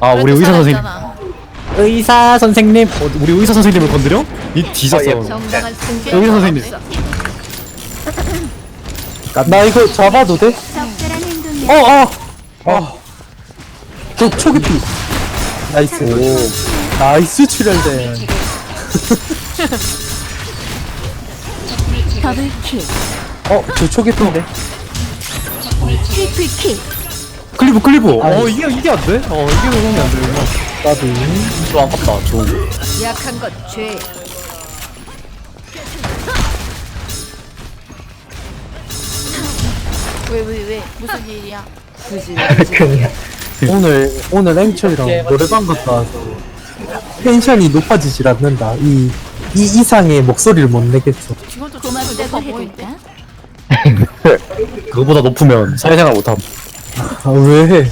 아 우리 의사 선생님. 의사 선생님 어, 우리 의사 선생님을 건드려? 이 뒤졌어 정당한 승계 의사 선생님 나 이거 잡아도 돼? 적절한 행동이 어, 어. 어. 저 초기피. 나이스. 나이스 출혈대. 더블킬 어, 저 초기피인데. 트리플킬 클리브 클리브 아이. 어 이게 이게 안 돼? 어 이게 노동이 안 되구나 나도. 좀 아깝다 좋은 약한 것 죄 왜, 왜, 왜? 무슨 일이야? 오늘, 오늘 앵철이랑 노래방 갔다 와서 텐션이 높아지질 않는다. 이, 이 이상의 목소리를 못 내겠어. 지금도 높아 보이는데? 해둘까? 그거보다 높으면 사회생활 못함 아, 왜?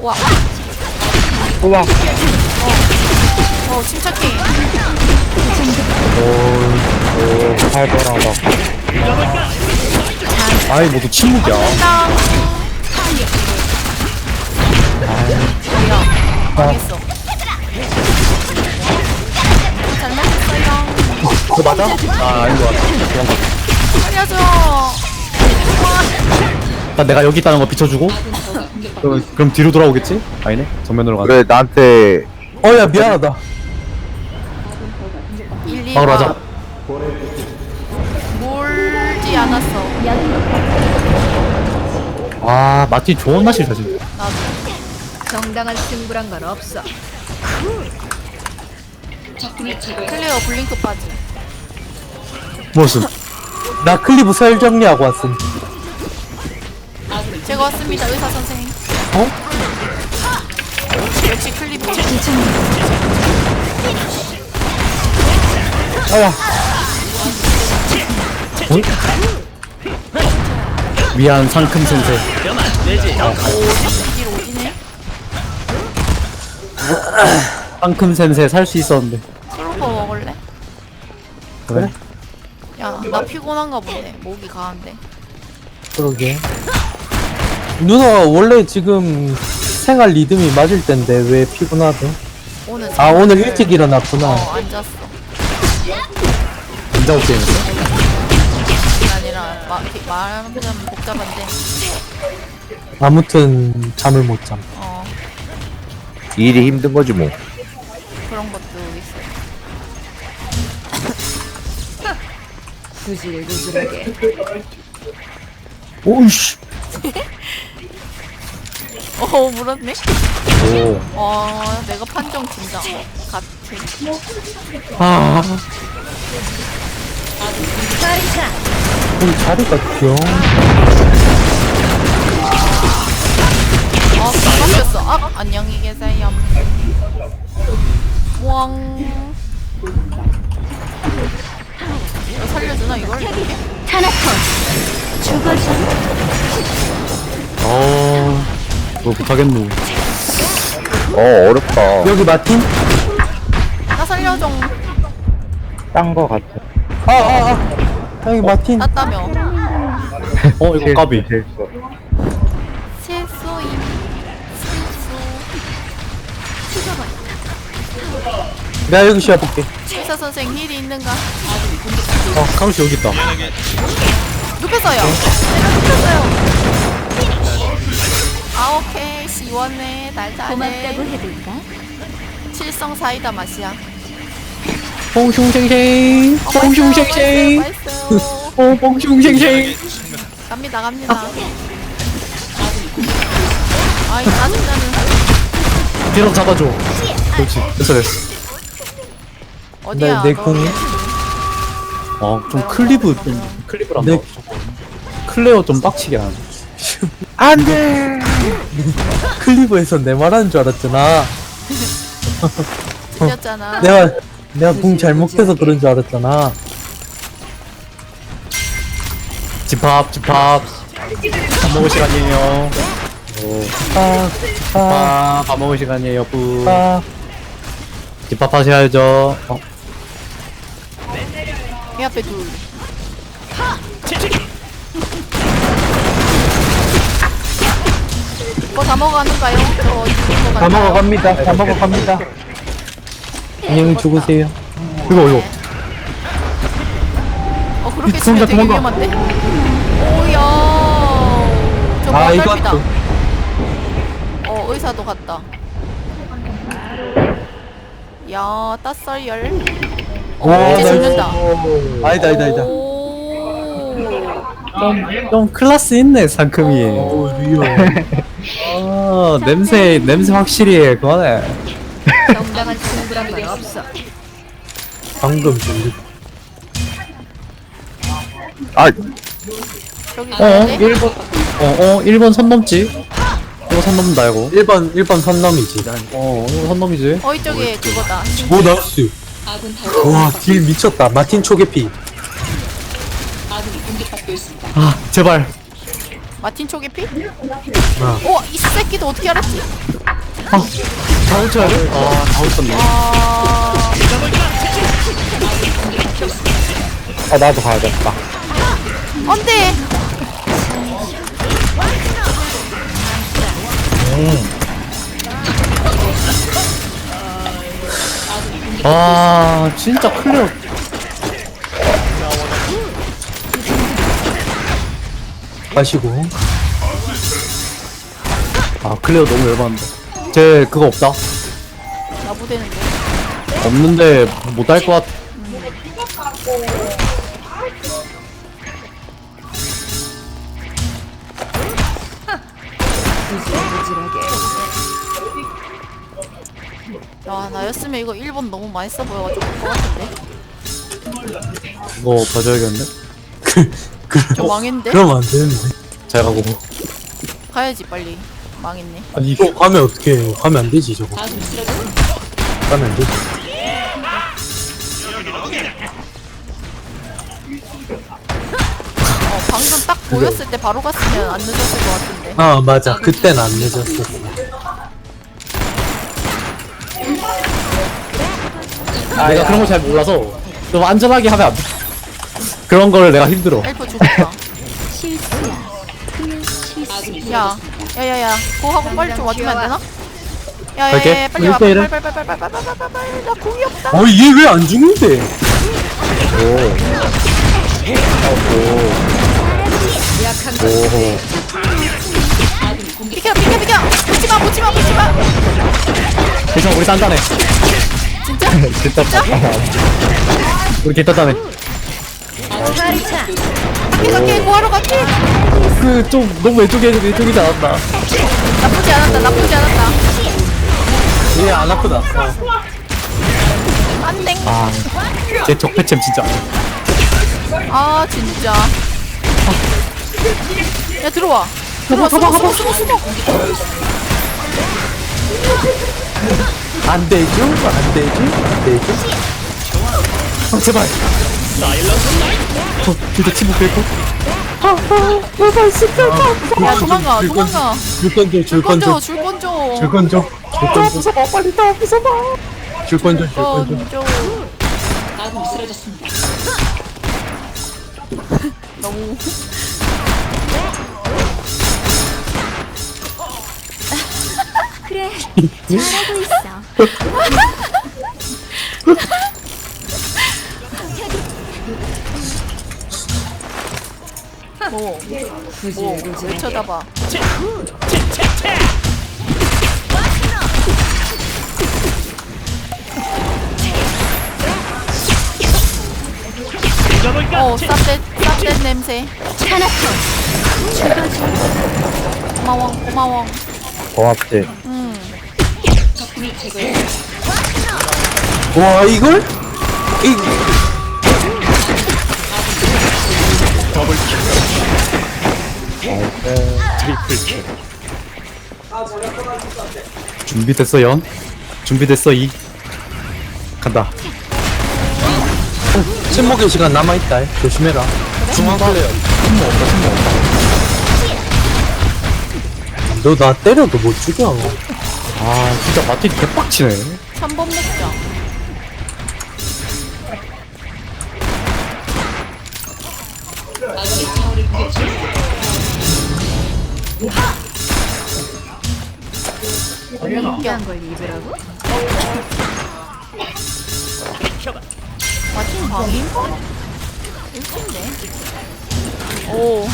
와. 우와. 어, 침착해. 살벌하다. 아이 모두 침묵이야 땅. 뭐야? 망했어. 잘못했어요. 그거 맞아? 아 아닌 것 같아 도망 일단 내가 여기 있다는 거 비춰주고 그럼, 그럼 뒤로 돌아오겠지? 아니네 정면으로 가네 그래 나한테 어, 야, 미안하다. 1, 2, 바로 하자 몰지 않았어. 아 마틴 좋은 사실 나도. 정당한 승부란 건 없어 클리어 블링크 빠지. 무슨 나 클리브 설 정리하고 왔음. 왔습니다, 의사 선생님. 어? 역시 클리브. 아야. 위안 상큼 센세 길 오지네? 상큼 센세 살수 있었는데 클로버 먹을래? 그래? 야, 나 피곤한가 보네. 목이 가한데. 그러게. 누나 원래 지금 생활 리듬이 맞을 텐데 왜 피곤하대? 오늘 아 오늘 일찍 일어났구나. 어, 안 잤어. 인자업 게임이었어 그게 아니라 마, 이렇게 말하면 복잡한데. 아무튼 잠을 못 잠. 어, 일이 힘든 거지 뭐 그런 것도 있어요. 구질구질하게 오이씨 어, 물었네? 오 어, 내가 판정 진짜 같아. 아 우리 자리가 귀여워. 아, 바뀌었어. 아, 안녕히 계세요. 왕. 이거 살려주나, 이걸? 타나톤 죽어줘 어... 뭐 못하겠노 어 어렵다 여기 마틴? 나 살려줘. 딴 거 같아 아아 아. 여기 마틴. 땄다며. 어 이거 까비 실수 실수임. 실수. 내가 여기 쉬어볼게. 의사 선생 힐이 있는가? 어 카루시 여기 있다 눕혔어요. 내가 눕혔어요. 아 오케이 시원해 고맙다고 달달해 해둘까? 칠성 사이다 맛이야. 뽕슝생생 어, 맛있어요, 맛있어요. 어 뽕슝생생 갑니다 갑니다. 아이 짜증나는 뒤로 잡아줘. 그렇지. 됐어 됐어. 어디야 내 너? 궁이? 어좀 클리브 좀 클리브랑 네. 클레어 좀 빡치게 하네 클리브에서 내 말하는 줄 알았잖아. 들렸잖아. 내가 내가 궁 잘못해서 그런 줄 알았잖아. 집합 집합. 밥 먹을 시간이에요. 아, 아, 아, 밥 먹을 시간이에요 뿌 아. 집합 하셔야죠. 어, 이 앞에 둘 이거 다 먹어가는가요? 저 죽은 거 다 같아요. 먹어갑니다. 다 먹어갑니다. 안녕히 죽으세요. 이거 이거 어 그렇게 치면 혼자 되게 도망가. 위험한데? 오야 저거 아, 딸피다 이것도. 어 의사도 갔다 야 따썰열 오, 어 이제 나 죽는다 아니다, 아니다, 아니다. 오좀 클라스 있네 상큼이 오, 리얼. 아 냄새 냄새 확실히 해 그만해 정당한 건 없어. 방금 좀. 아 저기 어 가는데? 1번 어어 1번 선 넘지 이거 선 넘는다 이거 1번, 1번 선남이지. 어 이거 선 넘이지 어 이쪽에 그거다 오, 나이스. 와, 딜 미쳤다. 마틴 초계피. 아 제발 마틴 초계피? 아. 어, 이 새끼도 어떻게 알았지? 다 훔쳐야 돼 아다 훔쳤네 아, 아, 나도 가야겠다. 안 돼! 아 진짜 클리어 마시고. 아 클리어 너무 열받는다 쟤 그거 없다 나부대는데. 없는데 못할 것 같아 야, 나였으면 이거 1번 너무 많이 써 보여가지고 올것 같은데. 이거 봐줘야겠는데 저 망했는데? 그러면 안 되는데. 잘 가고 가야지, 빨리. 망했네. 아니 이거 가면 어떻게 해. 가면 안 되지, 저거. 가면 안 되지. 어, 방금 딱 보였을 때 바로 갔으면 안 늦었을 것 같은데. 아, 맞아. 그땐 안 늦었어. 내가 그런 걸 잘 몰라서 좀 안전하게 하면 안 돼. 그런 거를 내가 힘들어. 엘프 죽었다. 야, 야, 야, 야. 그거 하고 빨리 좀 와주면 안 되나? 야, 야, 갈게. 야, 야, 빨리 와. 빨리, 일은? 빨리, 빨리, 빨리, 빨리, 빨리, 빨리, 빨리, 빨리. 나 공이 없다. 어, 얘왜 안 죽는데? 것 비켜, 비켜, 비켜. 붙지 마, 붙지 마, 붙지 마. 괜찮아, 우리 딴다네. 진짜? 진짜? 우리 개 딴다네. 갈게, 갈게. 구하러 갈게. 그, 좀, 너무 왼쪽에, 왼쪽이지 않았나? 나쁘지 않았다, 나쁘지 않았다. 얘안 아프다. 어. 안 땡. 아, 제 적폐챔 진짜. 아 진짜 야 들어와 들어와 숨어 숨어 숨어 숨어 안 되죠? 안 되죠? 안 되죠? 아, 제발. 어, 진짜 침묵했고. 야 도망가 도망가 줄건 줘, 줄건 건져 줘. 줄건 줘 줄건 줘. 줄건 줘. 무서워, 빨리 나 무서워. 줄건 줘, 줄건 줘. 건져 너무 그래. 잘하고 있어. 뭐, 뭐왜 쳐다봐 어 쌉대 쌉대 냄새. 고마워 고마워 고맙지. 음 와, 이걸? 이, 준비됐어, 연? 준비됐어, 이. 간다. 침묵의 시간 남아있다. 조심해라. 중앙 플레이어. 너나 때려도 못 죽여. 아, 진짜 마틴 개빡치네. 3번 먹자 이런 걸 입으라고? 마틴 방인가? 일인데 오,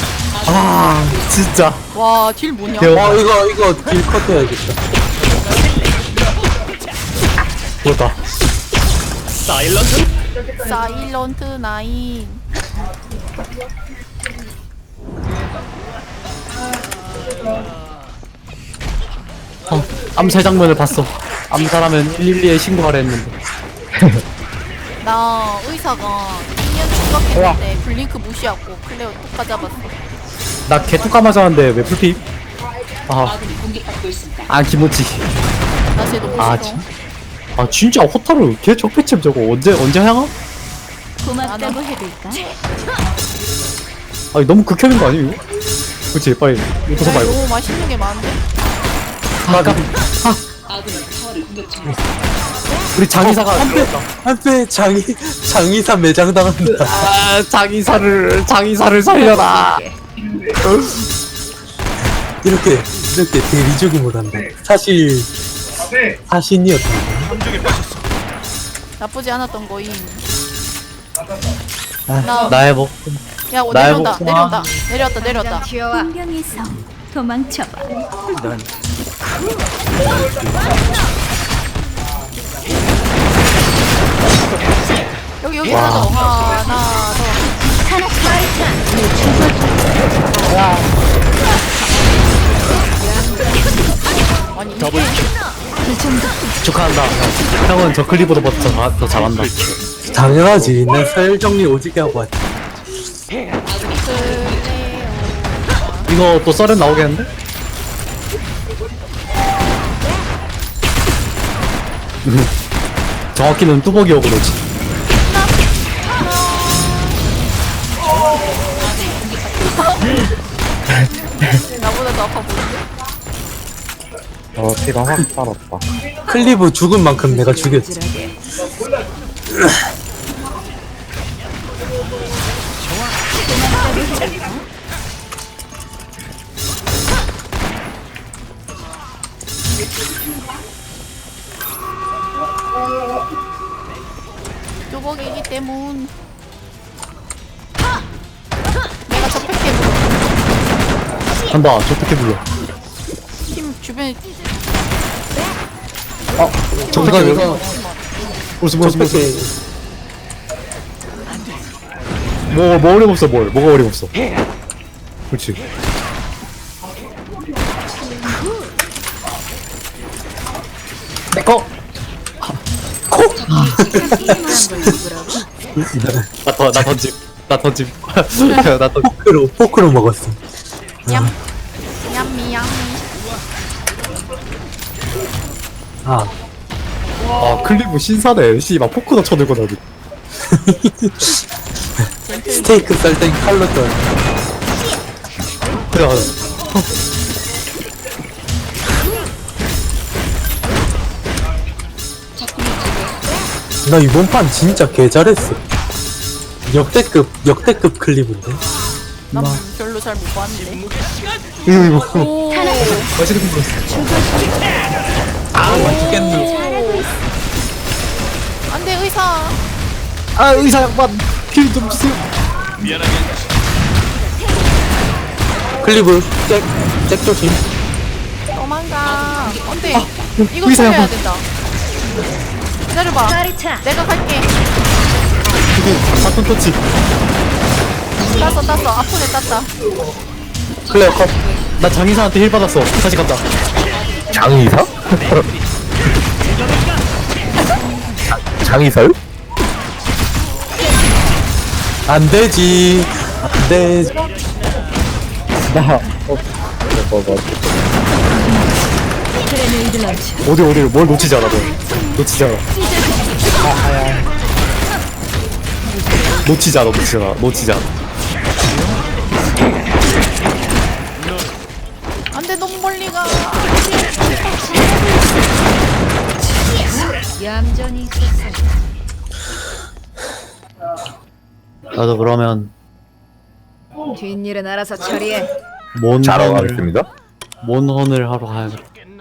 아 진짜 와, 딜 뭐냐? 대박. 어 이거 이거 딜 컷 해야겠다 그렇다 사일런트 나인. 어, 암살 장면을 봤어 암살하면 112에 신고하려 했는데 나 의사가 2년 추격했는데 블링크 무시하고 클레어 뚝 잡았어. 나 개뚜까 맞았는데 왜 풀피? 아, 아 김치 나 쟤도 무시도. 아, 진- 아 진짜 호타루 걔 적폐챔 저거 언제 언제 향아? 고맙다고 해둘까? 아니 너무 극혐인 거 아니에요? 그치 빨리 이거 서 말고. 너무 맛있는 게 많은데. 아 깜- 아. 우리 장의사가 한때 장이 장이사 매장 당한다. 아 장의사를 장의사를 살려라. 이렇게 이렇게 대리적이 못한다 사실 사신이었다 나쁘지 않았던 거임. 아, 나- 나의 목 야, 어, 나의 내려온다. 목숨아. 내려온다. 내려왔다. 내려왔다. 튀어와 공경에서 도망쳐봐. 여기 여기 하나 더. 하나 더. 하나 아니 이게 축하한다 형은 저 클리보다 더, 잘한다 당연하지 난 서열 정리 오지게 하고 왔지. 이거 또 썰은 나오겠는데? 정확히는 뚜벅이하고 그러지 나보다 더 아파 보이는데? 어 피가 확 살았다 클리브 죽은 만큼 내가 죽였지 때문. 내가 접촉해 간다 저 어떻게 불러. 팀 주변에 저기가 왜 무슨 무슨 무슨 뭐, 뭐 어림없어 뭘. 뭐가 어림없어. 그렇지. 내꺼 나더 나 던짐. 나 던짐. 나 던짐. 포크로 포크로 먹었어. 냠. 냠미 냠미. 아. 아 클리브 신사네. 씨막 포크도 쳐들고 나도 스테이크 썰 땐 칼로 썰 그래 나 이번 판 진짜 개 잘했어. 역대급 역대급 클립인데. 난 별로 잘 못 봤는데. 이거 이거 오. 거 있어 아 맛있겠네. 안돼 의사. 아 의사 양반 킬좀 주세요 클리브 잭잭 조심. 도망가. 안돼. 이거 의사 살려야 양반. 된다. 기다려봐. 내가 갈게. 바톤 터치 땄어 땄어. 아프네 땄다. 클레어 컵. 나 장의사한테 힐 받았어 다시 간다 장의사? 장의사요? 안 되지. 안 되지. 나 어, 어디 어디를 뭘 놓치지 않아 너 놓치지 않아 놓치지 않아 놓치지 않아 안돼 너무 멀리 가. 얌전히 있었어. 나도 그러면 뒷일은 알아서 처리해. 몬헌을 가겠습니다 몬 헌을 하러 가야겠다